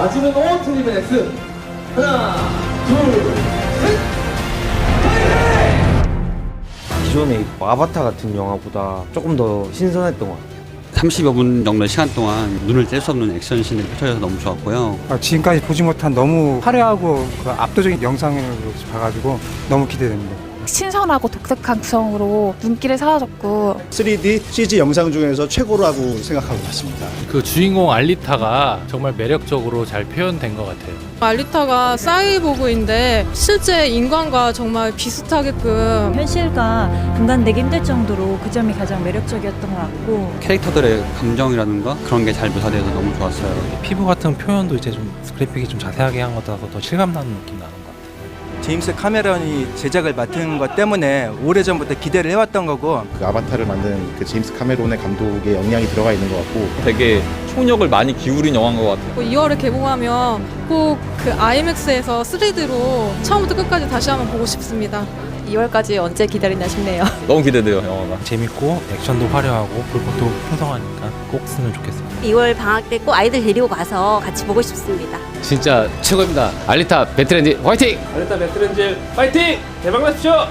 맞으면 O, 틀리면 X. 하나, 둘, 셋. 기존의 뭐 아바타 같은 영화보다 조금 더 신선했던 것 같아요. 30여 분 정도 시간 동안 눈을 뗄 수 없는 액션씬을 펼쳐져서 너무 좋았고요. 아, 지금까지 보지 못한 너무 화려하고 그 압도적인 영상을 봐가지고 너무 기대됩니다. 신선하고 독특한 구성으로 눈길을 사라졌고 3D CG 영상 중에서 최고라고 생각하고 있습니다. 그 주인공 알리타가 정말 매력적으로 잘 표현된 것 같아요. 알리타가 사이보그인데 실제 인간과 정말 비슷하게끔 현실과 분간되기 힘들 정도로 그 점이 가장 매력적이었던 것 같고 캐릭터들의 감정이라든가 그런 게 잘 묘사되어서 너무 좋았어요. 피부 같은 표현도 이제 좀 그래픽이 좀 자세하게 한것 같아서 더 실감 나는 느낌 나는 것 같아요. 제임스 카메론이 제작을 맡은 것 때문에 오래전부터 기대를 해왔던 거고 그 아바타를 만든 그 제임스 카메론의 감독의 역량이 들어가 있는 것 같고 되게 총력을 많이 기울인 영화인 것 같아요. 2월에 개봉하면 꼭 그 IMAX에서 3D로 처음부터 끝까지 다시 한번 보고 싶습니다. 2월까지 언제 기다리나 싶네요. 너무 기대돼요, 영화가. 재밌고 액션도 화려하고 볼것도 풍성하니까 꼭 쓰면 좋겠습니다. 2월 방학 때 꼭 아이들 데리고 가서 같이 보고 싶습니다. 진짜 최고입니다. 알리타 배트렌지 화이팅! 알렸다 배트렌젤 파이팅! 대박 나십시오!